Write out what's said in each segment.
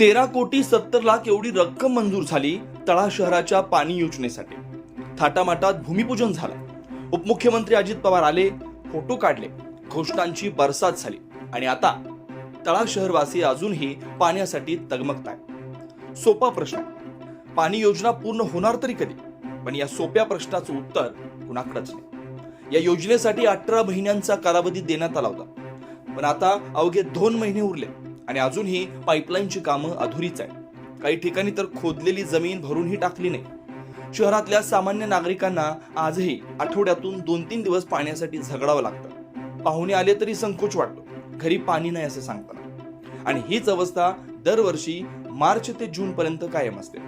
तेरा कोटी सत्तर लाख एवढी रक्कम मंजूर झाली तळा शहराच्या पाणी योजनेसाठी. थाटामाटात भूमिपूजन झालं. उपमुख्यमंत्री अजित पवार आले फोटो काढले. घोषणांची बरसात झाली. आणि आता तळा शहरवासी अजूनही पाण्यासाठी तगमगताय सोपा प्रश्न. पाणी योजना पूर्ण होणार तरी कधी? पण या सोप्या प्रश्नाचं उत्तर कुणाकडेच नाही. या योजनेसाठी अठरा महिन्यांचा कालावधी देण्यात आला होता. पण आता अवघे दोन महिने उरले. आणि अजूनही पाईपलाईनची कामं अधुरीच आहे काही ठिकाणी तर खोदलेली जमीन भरूनही टाकली नाही. शहरातल्या सामान्य नागरिकांना आजही आठवड्यातून दोन तीन दिवस पाण्यासाठी झगडावं लागतं. पाहुणे आले तरी संकोच वाटतो. घरी पाणी नाही असं सांगताना. आणि हीच अवस्था दरवर्षी मार्च ते जून पर्यंत कायम असते.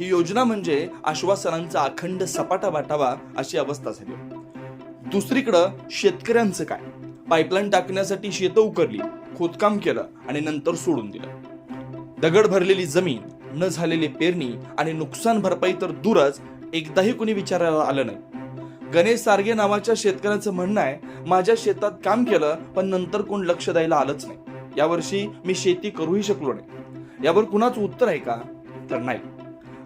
ही योजना म्हणजे आश्वासनांचा अखंड सपाटा वाटावा अशी अवस्था झाली. दुसरीकडं शेतकऱ्यांचं काय? पाईपलाईन टाकण्यासाठी शेतं उकरली. खोदकाम केलं आणि नंतर सोडून दिलं. दगड भरलेली जमीन न झालेली पेरणी आणि नुकसान भरपाई तर दूरच एकदाही कुणी विचारायला आलं नाही. गणेश सारगे नावाच्या शेतकऱ्याचं म्हणणं आहे माझ्या शेतात काम केलं पण नंतर कोण लक्ष द्यायला आलंच नाही. यावर्षी मी शेती करूही शकलो नाही. यावर कुणाचं उत्तर आहे का? तर नाही.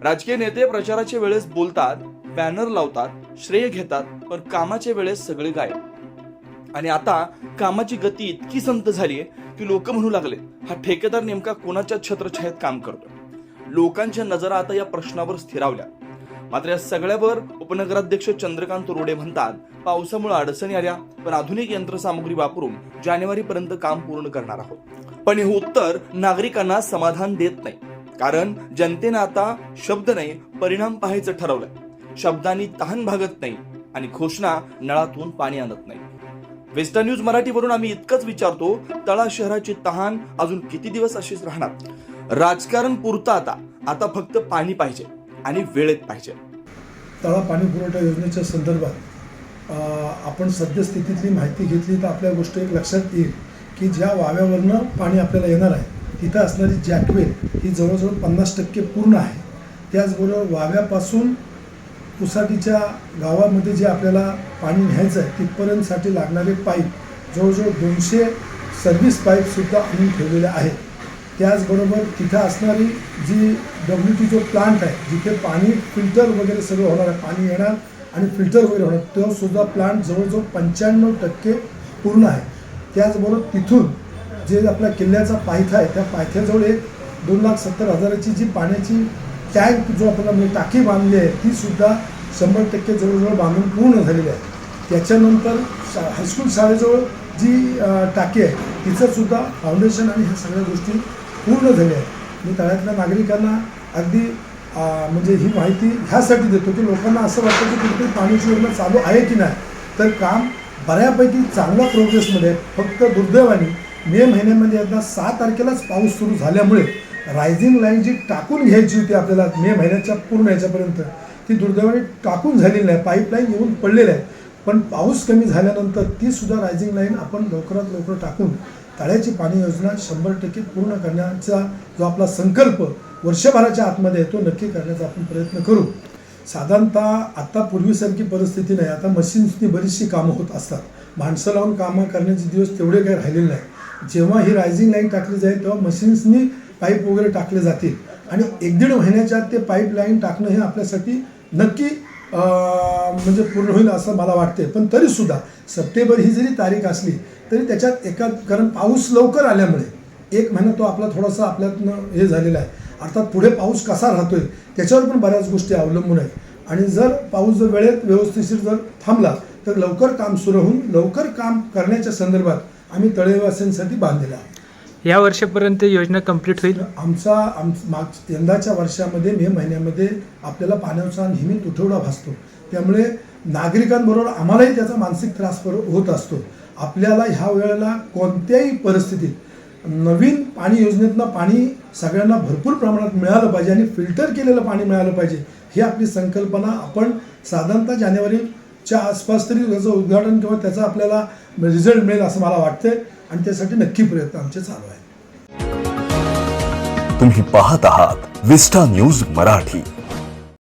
राजकीय नेते प्रचाराच्या वेळेस बोलतात बॅनर लावतात श्रेय घेतात पण कामाच्या वेळेस सगळे गायब. आणि आता कामाची गती इतकी संत झाली की लोक म्हणू लागले हा ठेकेदार नेमका कोणाच्या छत्रछायेत काम करतो लोकांच्या नजरा आता या प्रश्नावर स्थिरावल्या. मात्र या सगळ्यावर उपनगराध्यक्ष चंद्रकांत रोडे म्हणतात पावसामुळे अडचणी आल्या पण आधुनिक यंत्रसामुग्री वापरून जानेवारी पर्यंत काम पूर्ण करणार आहोत. पण हे उत्तर नागरिकांना समाधान देत नाही. कारण जनतेनं आता शब्द नाही परिणाम पाहायचं ठरवलंय. शब्दांनी तहान भागत नाही आणि घोषणा नळातून पाणी आणत नाही. वेस्टर्न न्यूज मराठीवरून आम्ही इतकंच विचारतो तळा शहराची तहान अजून किती दिवस अशीच राहणार? राजकारण पुरतं आता. आता फक्त पाणी पाहिजे आणि वेळेत पाहिजे. तळा पाणी पुरवठा योजनेच्या संदर्भात आपण सद्यस्थितीतली माहिती घेतली तर आपल्या गोष्ट एक लक्षात येईल की ज्या वाव्यावरनं पाणी आपल्याला येणार आहे तिथं असणारी जॅकवेल ही जवळजवळ पन्नास टक्के पूर्ण आहे. त्याचबरोबर वाव्यापासून उसाटीच्या गावामध्ये जे आपल्याला पाणी न्यायचं आहे तिथपर्यंतसाठी लागणारे पाईप जवळजवळ दोनशे सर्व्हिस पाईपसुद्धा आणून ठेवलेले आहेत. त्याचबरोबर तिथं असणारी जी डब्ल्यू टी जो प्लांट आहे जिथे पाणी फिल्टर वगैरे सगळं होणार आहे पाणी येणार आणि फिल्टर वगैरे होणार तोसुद्धा प्लांट जवळजवळ पंच्याण्णव टक्के पूर्ण आहे. त्याचबरोबर तिथून जे आपल्या किल्ल्याचा पायथा आहे त्या पायथ्याजवळ एक दोन लाख सत्तर हजाराची जी पाण्याची टँक जो आपण म्हणजे टाकी बांधली आहे ती सुद्धा शंभर टक्के जवळजवळ बांधून पूर्ण झालेली आहे. त्याच्यानंतर शा हायस्कूल शाळेजवळ जी टाकी आहे तिचंसुद्धा फाउंडेशन आणि ह्या सगळ्या गोष्टी पूर्ण झाल्या आहेत. मी तळ्यातल्या नागरिकांना अगदी म्हणजे ही माहिती ह्यासाठी देतो की लोकांना असं वाटतं की कुठेतरी पाण्याची योजना चालू आहे की नाही. तर काम बऱ्यापैकी चांगल्या प्रोग्रेसमध्ये फक्त दुर्दैवाने मे महिन्यामध्ये आता सहा तारखेलाच पाऊस सुरू झाल्यामुळे रायझिंग लाईन जी टाकून घ्यायची होती आपल्याला मे महिन्याच्या पूर्ण ह्याच्यापर्यंत ती दुर्दैवाने टाकून झालेली नाही. पाईपलाईन येऊन पडलेली आहे. पण पाऊस कमी झाल्यानंतर ती सुद्धा रायझिंग लाईन आपण लवकरात लवकर टाकून तळ्याची पाणी योजना शंभर टक्के पूर्ण करण्याचा जो आपला संकल्प वर्षभराच्या आतमध्ये आहे तो नक्की करण्याचा आपण प्रयत्न करू. साधारणतः आता पूर्वीसारखी परिस्थिती नाही. आता मशीन्सनी बरीचशी कामं होत असतात. माणसं लावून कामं करण्याचे दिवस तेवढे काही राहिलेले नाही. जेव्हा ही रायझिंग लाईन टाकली जाईल तेव्हा मशीन्सनी पाईप वगैरे टाकले जातील. आणि एक दीड महिन्याच्या आत ते पाईप लाईन टाकणं हे आपल्यासाठी नक्की म्हणजे पूर्ण होईल असं मला वाटते पण तरीसुद्धा सप्टेंबर ही जरी तारीख असली तरी त्याच्यात एका कारण पाऊस लवकर आल्यामुळे एक महिना तो आपला थोडासा आपल्यातनं हे झालेला आहे. अर्थात पुढे पाऊस कसा राहतोय त्याच्यावर पण बऱ्याच गोष्टी अवलंबून आहेत. आणि जर पाऊस जर वेळेत व्यवस्थिशीर जर थांबला तर लवकर काम सुरू होऊन लवकर काम करण्याच्या संदर्भात आम्ही तळेवासींसाठी बांधलेलं या वर्षापर्यंत योजना कंप्लीट होईल? आमचा आम माग यंदाच्या वर्षामध्ये मे महिन्यामध्ये आपल्याला पाण्याचा नेहमी तुटवडा भासतो. त्यामुळे नागरिकांबरोबर आम्हालाही त्याचा मानसिक त्रास होत असतो. आपल्याला ह्या वेळेला कोणत्याही परिस्थितीत नवीन पाणी योजनेतनं पाणी सगळ्यांना भरपूर प्रमाणात मिळालं पाहिजे आणि फिल्टर केलेलं पाणी मिळालं पाहिजे ही आपली संकल्पना आपण साधारणतः च्या आसपास तरी त्याचं उद्घाटन किंवा त्याचा आपल्याला रिझल्ट मिळेल असं मला वाटतंय. आणि त्यासाठी नक्की प्रयत्न आमचे चालू आहेत. तुम्ही पाहत आहात विस्टा न्यूज मराठी.